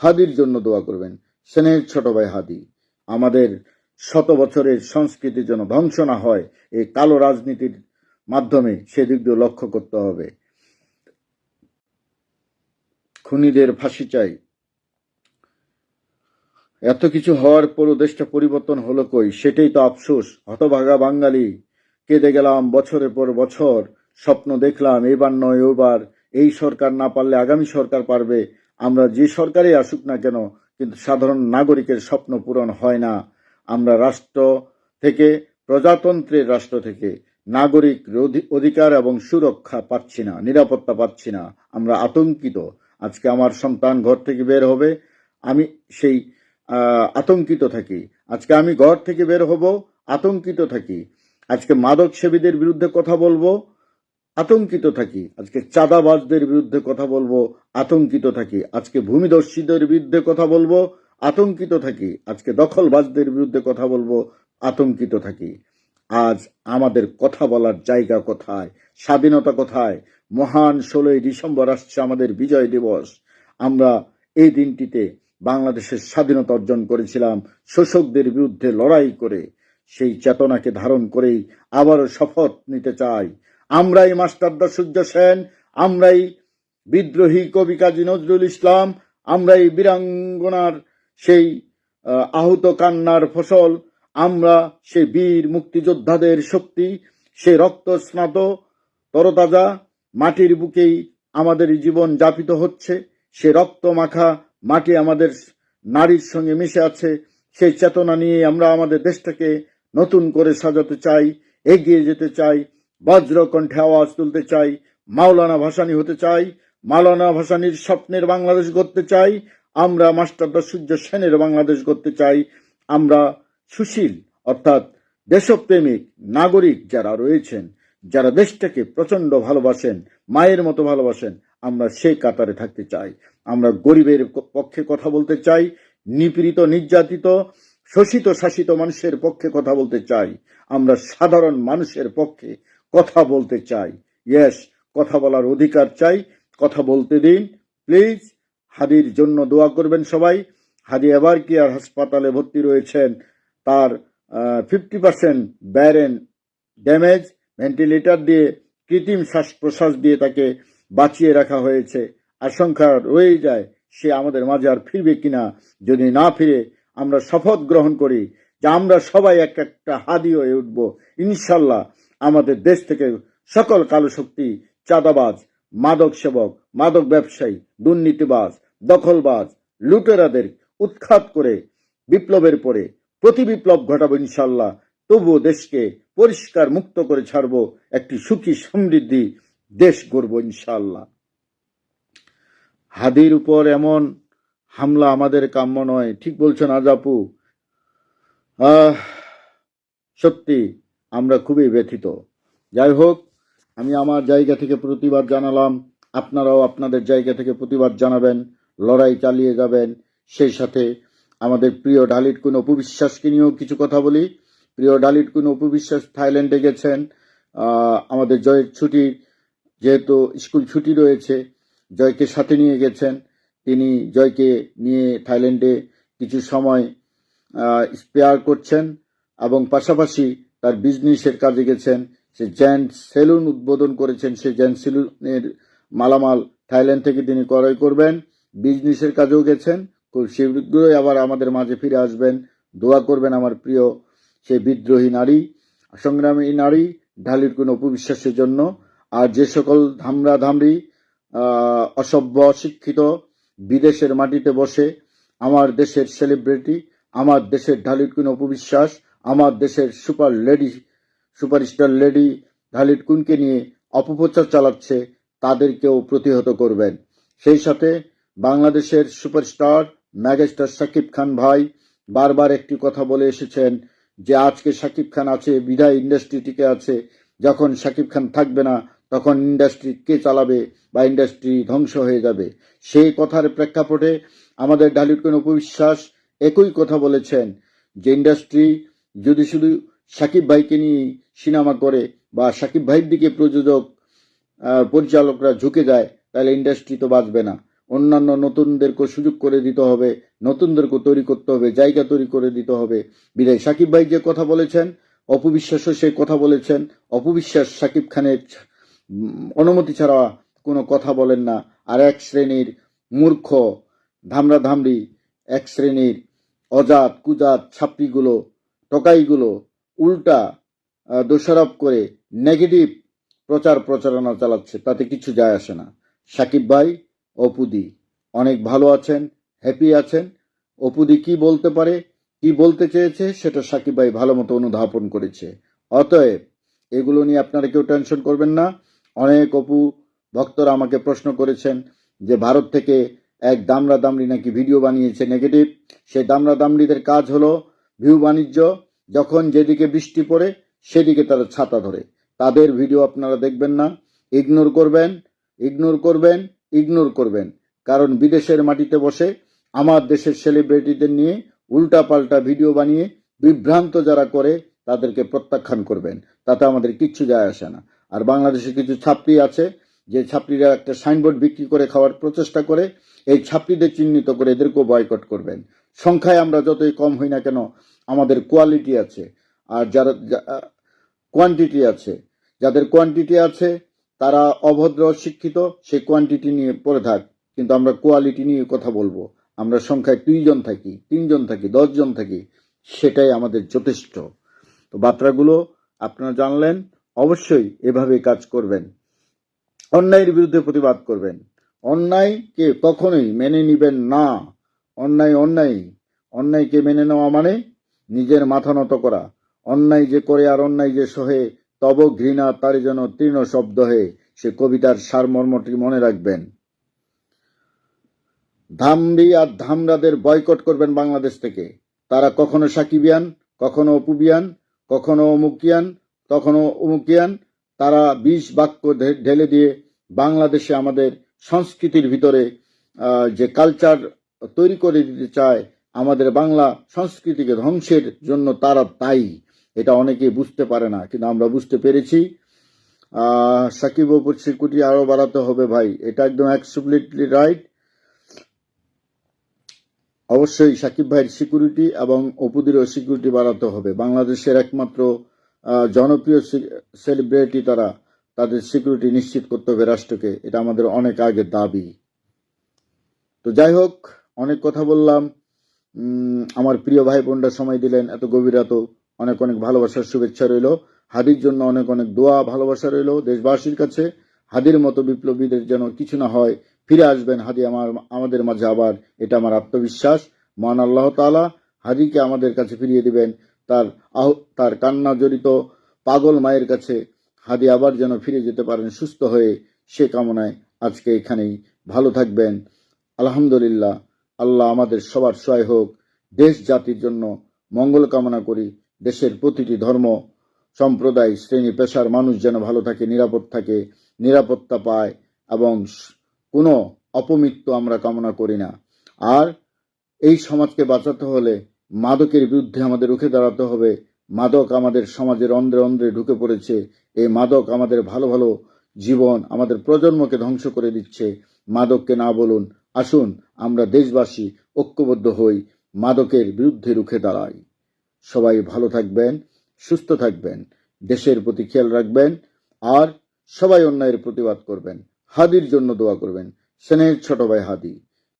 হাদির জন্য দোয়া করবেন। স্নেহের ছোট ভাই হাদি, আমাদের শত বছরের সংস্কৃতি যেন ধ্বংস না হয়, এই কালো রাজনীতির মাধ্যমে সেদিক দিয়ে লক্ষ্য করতে হবে। খুনিদের ফাঁসি চাই। এত কিছু হওয়ার পরও দেশটা পরিবর্তন হলো কই? সেটাই তো আফসোস। হতভাগা বাঙালি, কেঁদে গেলাম বছরের পর বছর, স্বপ্ন দেখলাম এবার নয় ওবার এই সরকার না পারলে আগামী সরকার পারবে। আমরা যে সরকারই আসুক না কেন, কিন্তু সাধারণ নাগরিকের স্বপ্ন পূরণ হয় না। আমরা রাষ্ট্র থেকে, প্রজাতন্ত্রের রাষ্ট্র থেকে নাগরিক অধি- অধিকার এবং সুরক্ষা পাচ্ছি না, নিরাপত্তা পাচ্ছি না। আমরা আতঙ্কিত। আজকে আমার সন্তান ঘর থেকে বের হবে, আমি সেই আতঙ্কিত থাকি। আজকে আমি ঘর থেকে বের হব, আতঙ্কিত থাকি। আজকে মাদক সেবীদের বিরুদ্ধে কথা বলব আতঙ্কিত থাকি। আজকে চাঁদাবাজদের বিরুদ্ধে কথা বলব, আতঙ্কিত থাকি। আজকে ভূমিদস্যুদের বিরুদ্ধে কথা বলব, আতঙ্কিত থাকি। আজকে দখলবাজদের বিরুদ্ধে কথা বলব, আতঙ্কিত থাকি। আজ আমাদের কথা বলার জায়গা কোথায়? স্বাধীনতা কোথায়? মহান ষোলোই ডিসেম্বর আসছে আমাদের বিজয় দিবস। আমরা এই দিনটিতে বাংলাদেশের স্বাধীনতা অর্জন করেছিলাম শোষকদের বিরুদ্ধে লড়াই করে। সেই চেতনাকে ধারণ করেই আবারও শপথ নিতে চাই। আমরাই মাস্টারদা সূর্য সেন, আমরাই বিদ্রোহী কবি কাজী নজরুল ইসলাম, আমরাই বীরাঙ্গনার সেই আহত কান্নার ফসল, আমরা সেই বীর মুক্তিযোদ্ধাদের শক্তি, সে রক্ত স্নাত তরতাজা, মাটির বুকেই আমাদের জীবন যাপিত হচ্ছে, সে রক্ত মাখা মাটি আমাদের নারীর সঙ্গে মিশে আছে, সেই চেতনা নিয়ে আমরা আমাদের দেশটাকে নতুন করে সাজাতে চাই, এগিয়ে যেতে চাই বজ্র কণ্ঠে আওয়াজ তুলতে চাই, মাওলানা ভাসানি হতে চাই, মাওলানা ভাসানির স্বপ্নের বাংলাদেশ গড়তে চাই, আমরা মাস্টারদা সূর্য সেনের বাংলাদেশ গড়তে চাই, আমরা সুশীল, অর্থাৎ দেশপ্রেমিক, নাগরিক যারা রয়েছেন, যারা দেশটাকে প্রচণ্ড ভালোবাসেন, মায়ের মতো ভালোবাসেন, আমরা সেই কাতারে থাকতে চাই। আমরা গরিবের পক্ষে কথা বলতে চাই, নিপীড়িত, নির্যাতিত, শোষিত, শাসিত মানুষের পক্ষে কথা বলতে চাই, আমরা সাধারণ মানুষের পক্ষে কথা বলতে চাই। ইয়েস কথা বলার অধিকার চাই। কথা বলতে দিন। প্লিজ হাদির জন্য দোয়া করবেন সবাই। হাদি এবার কি আর হাসপাতালে ভর্তি রয়েছেন। তার fifty percent brain damage, ventilator দিয়ে, কৃত্রিম শ্বাস প্রশ্বাস দিয়ে তাকে বাঁচিয়ে রাখা হয়েছে। আশঙ্কা রয়ে যায়, সে আমাদের মাঝে আর ফিরবে কিনা। যদি না ফিরে, আমরা শপথ গ্রহণ করি যে আমরা সবাই এক একটা হাদি হয়ে উঠব। ইনশাল্লাহ আমাদের দেশ থেকে সকল কালো শক্তি, চাঁদাবাজ, মাদক সেবক, মাদক ব্যবসায়ী, দুর্নীতিবাজ, দখলবাজ, লুটেরাদের উৎখাত করে বিপ্লবের পরে প্রতি বিপ্লব ঘটাবো ইনশাল্লাহ তবুও দেশকে পরিষ্কার মুক্ত করে ছাড়বো, একটি সুখী সমৃদ্ধি দেশ গড়ব ইনশাল্লাহ হাদির উপর এমন হামলা আমাদের কাম্য নয়। ঠিক বলছেন আজাপু আহ, সত্যি। আমরা খুবই ব্যথিত। যাই হোক, আমি আমার জায়গা থেকে প্রতিবাদ জানালাম। আপনারাও আপনাদের জায়গা থেকে প্রতিবাদ জানাবেন, লড়াই চালিয়ে যাবেন। সেই সাথে আমাদের প্রিয় ডালিট কুন অপবিশ্বাসকে নিয়েও কিছু কথা বলি। প্রিয় ডালিট কোন অপবিশ্বাস থাইল্যান্ডে গেছেন। আমাদের জয়ের ছুটির যেহেতু স্কুল ছুটি রয়েছে, জয়কে সাথে নিয়ে গেছেন। তিনি জয়কে নিয়ে থাইল্যান্ডে কিছু সময় স্পেয়ার করছেন এবং পাশাপাশি তার বিজনেসের কাজে গেছেন, সে জ্যান্ট সেলুন উদ্বোধন করেছেন সে জ্যান্ট সেলুনের মালামাল থাইল্যান্ড থেকে তিনি ক্রয় করবেন বিজনেসের কাজেও গেছেন, খুব শীঘ্রই আবার আমাদের মাঝে ফিরে আসবেন, দোয়া করবেন আমার প্রিয় সেই বিদ্রোহী নারী, সংগ্রামী নারী, ঢালির কোন অপবিশ্বাসের জন্য, আর যে সকল ধামরা ধামরি অসভ্য, অশিক্ষিত, বিদেশের মাটিতে বসে, আমার দেশের সেলিব্রিটি আমার দেশের ঢালির কোন অপবিশ্বাস আমার দেশের সুপার লেডি, সুপারস্টার লেডি ঢালির কুনকে নিয়ে অপপ্রচার চালাচ্ছে, তাদেরকেও প্রতিহত করবেন। সেই সাথে বাংলাদেশের সুপারস্টার ম্যাগাস্টার শাকিব খান ভাই বারবার একটি কথা বলে এসেছেন যে, আজকে শাকিব খান আছে বিধায় ইন্ডাস্ট্রি টিকে আছে, যখন শাকিব খান থাকবে না, তখন ইন্ডাস্ট্রি কে চালাবে বা ইন্ডাস্ট্রি ধ্বংস হয়ে যাবে? সেই কথার প্রেক্ষাপটে আমাদের ডালির কোন উপবিশ্বাস একই কথা বলেছেন যে, ইন্ডাস্ট্রি যদি শুধু সাকিব ভাইকে নিয়ে সিনেমা করে বা সাকিব ভাইয়ের দিকে প্রযোজক পরিচালকরা ঝুঁকে যায়, তাহলে ইন্ডাস্ট্রি তো বাঁচবে না। অন্যান্য নতুনদেরকে সুযোগ করে দিতে হবে নতুনদেরকে তৈরি করতে হবে, জায়গা তৈরি করে দিতে হবে। বিদায়, সাকিব ভাই যে কথা বলেছেন, অপবিশ্বাসও সে কথা বলেছেন। অপবিশ্বাস সাকিব খানের অনুমতি ছাড়া কোনো কথা বলেন না। আর এক শ্রেণির মূর্খ ধামরি এক শ্রেণির অজাত, কুজাত ছাপড়িগুলো টকাইগুলো উল্টা দোষারোপ করে নেগেটিভ প্রচার প্রচারণা চালাচ্ছে, তাতে কিছু যায় আসে না। সাকিব ভাই, অপুদি, অনেক ভালো আছেন হ্যাপি আছেন। অপুদি কি বলতে পারে, কি বলতে চেয়েছে, সেটা সাকিব ভাই ভালো মতো অনুধাবন করেছে। অতএব, এগুলো নিয়ে আপনারা কেউ টেনশন করবেন না। অনেক অপু ভক্তরা আমাকে প্রশ্ন করেছেন যে, ভারত থেকে এক দামরা দামড়ি নাকি ভিডিও বানিয়েছে নেগেটিভ সেই দামরা দামড়িদের কাজ হলো ভিউ বাণিজ্য, যখন যেদিকে বৃষ্টি পড়ে, সেদিকে তারা ছাতা ধরে। তাদের ভিডিও আপনারা দেখবেন না। ইগনোর করবেন ইগনোর করবেন ইগনোর করবেন। কারণ বিদেশের মাটিতে বসে আমার দেশের সেলিব্রিটিদের নিয়ে উল্টাপাল্টা ভিডিও বানিয়ে বিভ্রান্ত যারা করে, তাদেরকে প্রত্যাখ্যান করবেন। তাতে আমাদের কিচ্ছু যায় আসে না। আর বাংলাদেশে কিছু ছাত্রী আছে, যে ছাত্রীরা একটা সাইনবোর্ড বিক্রি করে খাওয়ার প্রচেষ্টা করে, এই ছাত্রীদের চিহ্নিত করে এদেরকেও বয়কট করবেন। সংখ্যায় আমরা যতই কম হই না কেন, আমাদের কোয়ালিটি আছে। আর যারা কোয়ান্টিটি আছে, যাদের কোয়ান্টিটি আছে, তারা অভদ্র, শিক্ষিত সেই কোয়ান্টিটি নিয়ে পড়ে থাক। কিন্তু আমরা কোয়ালিটি নিয়ে কথা বলব। আমরা সংখ্যায় দুইজন থাকি, তিনজন থাকি, দশজন থাকি, সেটাই আমাদের যথেষ্ট। তো বার্তাগুলো আপনারা জানলেন, অবশ্যই এভাবে কাজ করবেন। অন্যায়ের বিরুদ্ধে প্রতিবাদ করবেন। অন্যায়কে কখনোই মেনে নিবেন না। অন্যায় অন্যায়, অন্যায়কে মেনে নেওয়া মানে নিজের মাথা নত করা। অন্যায় যে করে আর অন্যায় যে সহে, তব ঘৃণা তার যেন তৃণ শব্দ হয়ে, সে কবিতার সারমর্মটি মনে রাখবেন। ধামরি আর ধামরাদের বয়কট করবেন বাংলাদেশ থেকে। তারা কখনো সাকিবিয়ান, কখনো অপুবিয়ান, কখনো অমুকিয়ান কখনো অমুকিয়ান। তারা বিষ বাক্য ঢেলে দিয়ে বাংলাদেশে আমাদের সংস্কৃতির ভিতরে যে কালচার তৈরি করে দিতে চায়, আমাদের বাংলা সংস্কৃতিকে ধ্বংসের জন্য তারা তাই এটা অনেকে বুঝতে পারে না, কিন্তু আমরা বুঝতে পেরেছি। সাকিব ওপর সিকিউরিটি আরও বাড়াতে হবে ভাই, এটা একদম অ্যাবসলিটলি রাইট অবশ্যই সাকিব ভাইয়ের সিকিউরিটি এবং অপুদিরও সিকিউরিটি বাড়াতে হবে। বাংলাদেশের একমাত্র জনপ্রিয় সেলিব্রিটি তারা, তাদের সিকিউরিটি নিশ্চিত করতে হবে রাষ্ট্রকে। এটা আমাদের অনেক আগের দাবি। তো যাই হোক অনেক কথা বললাম। আমার প্রিয় ভাই বোনরা সময় দিলেন, এত গভীর অনেক অনেক ভালোবাসার শুভেচ্ছা রইল। হাদির জন্য অনেক অনেক দোয়া, ভালোবাসা রইল দেশবাসীর কাছে। হাদির মতো বিপ্লবীদের যেন কিছু না হয়, ফিরে আসবেন হাদি আমার, আমাদের মাঝে আবার, এটা আমার আত্মবিশ্বাস। মহান আল্লাহ তাআলা হাদিকে আমাদের কাছে ফিরিয়ে দিবেন। তার আহ- তার কান্না জড়িত পাগল মায়ের কাছে হাদি আবার যেন ফিরে যেতে পারেন সুস্থ হয়ে সে কামনায় আজকে এখানেই। ভালো থাকবেন। আলহামদুলিল্লাহ। আল্লাহ আমাদের সবার সহায় হোক। দেশ জাতির জন্য মঙ্গল কামনা করি। দেশের প্রতিটি ধর্ম, সম্প্রদায়, শ্রেণি, পেশার মানুষ যেন ভালো থাকে, নিরাপদ থাকে, নিরাপত্তা পায় এবং কোনো অপমৃত্যু আমরা কামনা করি না। আর এই সমাজকে বাঁচাতে হলে মাদকের বিরুদ্ধে আমাদের রুখে দাঁড়াতে হবে। মাদক আমাদের সমাজের অন্ধ্রে অন্ধ্রে ঢুকে পড়েছে। এই মাদক আমাদের ভালো ভালো জীবন আমাদের প্রজন্মকে ধ্বংস করে দিচ্ছে। মাদককে না বলুন আসুন, আমরা দেশবাসী ঐক্যবদ্ধ হই, মাদকের বিরুদ্ধে রুখে দাঁড়াই। সবাই ভালো থাকবেন, সুস্থ থাকবেন, দেশের প্রতি খেয়াল রাখবেন, আর সবাই অন্যায়ের প্রতিবাদ করবেন। হাদির জন্য দোয়া করবেন। স্নেহের ছোট ভাই হাদি।